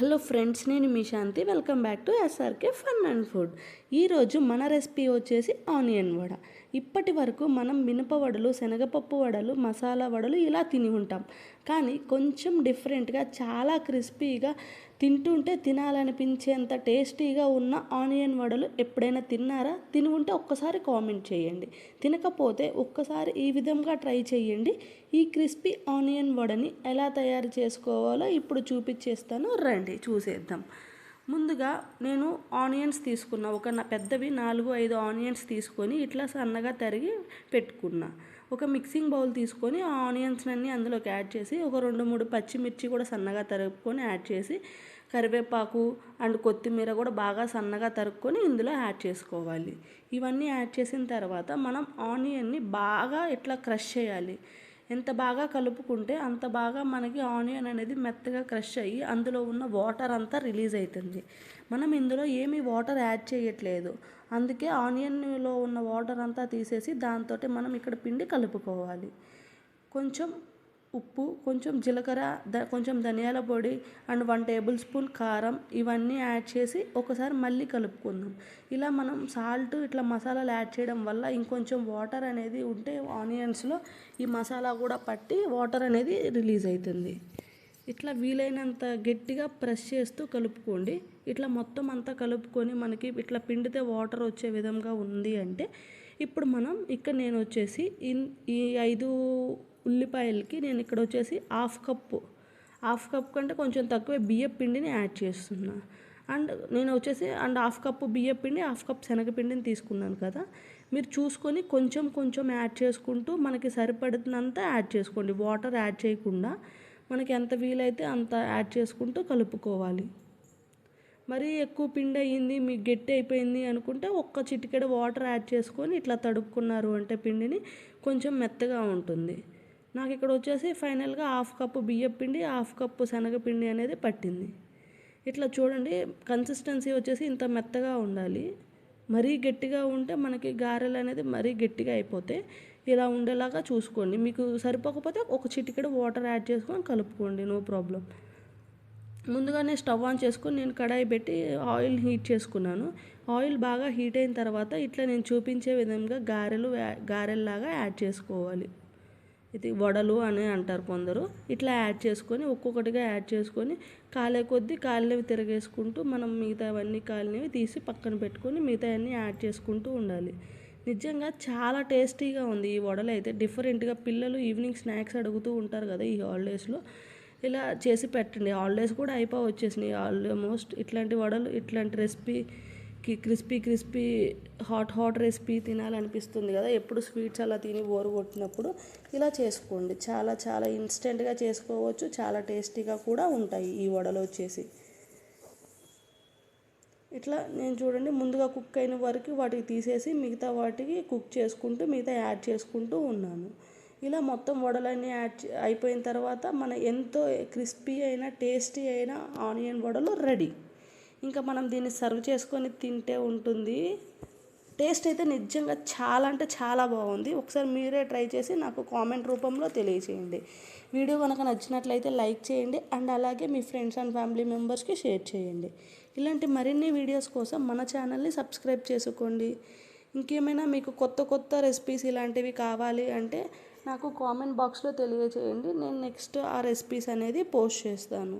Hello friends నేను మీ Shanti welcome back to SRK fun and food ఈరోజు మన recipe వచ్చేసి ఆనియన్ వడ. ఇప్పటి వరకు మనం మినప వడలు శనగపప్పు వడలు మసాలా వడలు ఇలా తిని ఉంటాం. కానీ కొంచెం డిఫరెంట్గా చాలా క్రిస్పీగా తింటుంటే తినాలనిపించేంత టేస్టీగా ఉన్న ఆనియన్ వడలు ఎప్పుడైనా తిన్నారా? తిని ఉంటే ఒక్కసారి కామెంట్ చేయండి. తినకపోతే ఒక్కసారి ఈ విధంగా ట్రై చేయండి. ఈ క్రిస్పీ ఆనియన్ వడని ఎలా తయారు చేసుకోవాలో ఇప్పుడు చూపించేస్తాను రండి చూసేద్దాం. ముందుగా నేను ఆనియన్స్ తీసుకున్నా. ఒక నా- పెద్దవి నాలుగు ఐదు ఆనియన్స్ తీసుకొని ఇట్లా సన్నగా తరిగి పెట్టుకున్నా. ఒక మిక్సింగ్ బౌల్ తీసుకొని ఆ ఆనియన్స్ అన్ని అందులోకి యాడ్ చేసి ఒక రెండు మూడు పచ్చిమిర్చి కూడా సన్నగా తరుపుకొని యాడ్ చేసి కరివేపాకు అండ్ కొత్తిమీర కూడా బాగా సన్నగా తరుక్కొని ఇందులో యాడ్ చేసుకోవాలి. ఇవన్నీ యాడ్ చేసిన తర్వాత మనం ఆనియన్ని బాగా ఇట్లా క్రష్ చేయాలి. ఎంత బాగా కలుపుకుంటే అంత బాగా మనకి ఆనియన్ అనేది మెత్తగా క్రష్ అయ్యి అందులో ఉన్న వాటర్ అంతా రిలీజ్ అవుతుంది మనం ఇందులో ఏమీ వాటర్ యాడ్ చేయట్లేదు. అందుకే ఆనియన్లో ఉన్న వాటర్ అంతా తీసేసి దాంతో మనం ఇక్కడ పిండి కలుపుకోవాలి. కొంచెం ఉప్పు కొంచెం జీలకర్ర ద కొంచెం ధనియాల పొడి అండ్ వన్ టేబుల్ స్పూన్ కారం ఇవన్నీ యాడ్ చేసి ఒకసారి మళ్ళీ కలుపుకుందాం. ఇలా మనం సాల్ట్ ఇట్లా మసాలాలు యాడ్ చేయడం వల్ల ఇంకొంచెం వాటర్ అనేది ఉంటే ఆనియన్స్లో ఈ మసాలా కూడా పట్టి వాటర్ అనేది రిలీజ్ అవుతుంది ఇట్లా వీలైనంత గట్టిగా ప్రెస్ చేస్తూ కలుపుకోండి. ఇట్లా మొత్తం అంతా కలుపుకొని మనకి ఇట్లా పిండితే వాటర్ వచ్చే విధంగా ఉంది అంటే ఇప్పుడు మనం ఇక్కడ నేను వచ్చేసి ఇన్ ఈ ఐదు ఉల్లిపాయలకి నేను ఇక్కడ వచ్చేసి హాఫ్ కప్పు. హాఫ్ కప్ కంటే కొంచెం తక్కువ బియ్యం పిండిని యాడ్ చేస్తున్నా. అండ్ నేను వచ్చేసి అండ్ హాఫ్ కప్పు బియ్యం పిండి హాఫ్ కప్ శనగపిండిని తీసుకున్నాను కదా. మీరు చూసుకొని కొంచెం కొంచెం యాడ్ చేసుకుంటూ మనకి సరిపడినంత యాడ్ చేసుకోండి. వాటర్ యాడ్ చేయకుండా మనకి ఎంత వీలైతే అంత యాడ్ చేసుకుంటూ కలుపుకోవాలి. మరీ ఎక్కువ పిండి అయ్యింది మీకు గట్టి అయిపోయింది అనుకుంటే ఒక్క చిటికెడ వాటర్ యాడ్ చేసుకొని ఇట్లా తడుపుకున్నారు అంటే పిండిని కొంచెం మెత్తగా ఉంటుంది. నాకు ఇక్కడ వచ్చేసి ఫైనల్గా హాఫ్ కప్పు బియ్యం పిండి హాఫ్ కప్పు శనగపిండి అనేది పట్టింది. ఇట్లా చూడండి కన్సిస్టెన్సీ వచ్చేసి ఇంత మెత్తగా ఉండాలి. మరీ గట్టిగా ఉంటే మనకి గారెలు అనేది మరీ గట్టిగా అయిపోతే ఇలా ఉండేలాగా చూసుకోండి. మీకు సరిపోకపోతే ఒక చిటికెడు వాటర్ యాడ్ చేసుకొని కలుపుకోండి నో ప్రాబ్లం. ముందుగానే స్టవ్ ఆన్ చేసుకొని నేను కడాయి పెట్టి ఆయిల్ హీట్ చేసుకున్నాను. ఆయిల్ బాగా హీట్ అయిన తర్వాత ఇట్లా నేను చూపించే విధంగా గారెలు గారెల్లాగా యాడ్ చేసుకోవాలి. ఇది వడలు అని అంటారు కొందరు. ఇట్లా యాడ్ చేసుకొని ఒక్కొక్కటిగా యాడ్ చేసుకొని కాలే కొద్దీ కాలినవి తిరగేసుకుంటూ మనం మిగతావన్నీ కాలినవి తీసి పక్కన పెట్టుకొని మిగతావన్నీ యాడ్ చేసుకుంటూ ఉండాలి. నిజంగా చాలా టేస్టీగా ఉంది ఈ వడలు అయితే. డిఫరెంట్గా పిల్లలు ఈవినింగ్ స్నాక్స్ అడుగుతూ ఉంటారు కదా ఈ హాలిడేస్లో. ఇలా చేసి పెట్టండి. హాలిడేస్ కూడా అయిపో వచ్చేసినాయి ఆల్మోస్ట్ ఇట్లాంటి వడలు ఇట్లాంటి recipe crispy crispy hot hot recipe తినాలనిపిస్తుంది కదా. ఎప్పుడు స్వీట్స్ అలా తిని బోరు కొట్టినప్పుడు ఇలా చేసుకోండి. చాలా చాలా ఇన్స్టెంట్గా చేసుకోవచ్చు. చాలా టేస్టీగా కూడా ఉంటాయి ఈ వడలు వచ్చేసి. ఇట్లా నేను చూడండి ముందుగా కుక్ అయిన వరకు వాటికి తీసేసి మిగతా వాటికి కుక్ చేసుకుంటూ మిగతా యాడ్ చేసుకుంటూ ఉన్నాను. ఇలా మొత్తం వడలన్నీ యాడ్ అయిపోయిన తర్వాత మన ఎంతో క్రిస్పీ అయిన టేస్టీ అయిన ఆనియన్ వడలు రెడీ. ఇంకా మనం దీన్ని సర్వ్ చేసుకొని తింటే ఉంటుంది. టేస్ట్ అయితే నిజంగా చాలా అంటే చాలా బాగుంది. ఒకసారి మీరే ట్రై చేసి నాకు కామెంట్ రూపంలో తెలియచేయండి. వీడియో కనుక నచ్చినట్లయితే లైక్ చేయండి అండ్ అలాగే మీ ఫ్రెండ్స్ అండ్ ఫ్యామిలీ మెంబర్స్కి షేర్ చేయండి. ఇలాంటి మరిన్ని వీడియోస్ కోసం మన ఛానల్ని సబ్స్క్రైబ్ చేసుకోండి. ఇంకేమైనా మీకు కొత్త కొత్త రెసిపీస్ ఇలాంటివి కావాలి అంటే నాకు కామెంట్ బాక్స్లో తెలియచేయండి. నేను నెక్స్ట్ ఆ రెసిపీస్ అనేది పోస్ట్ చేస్తాను.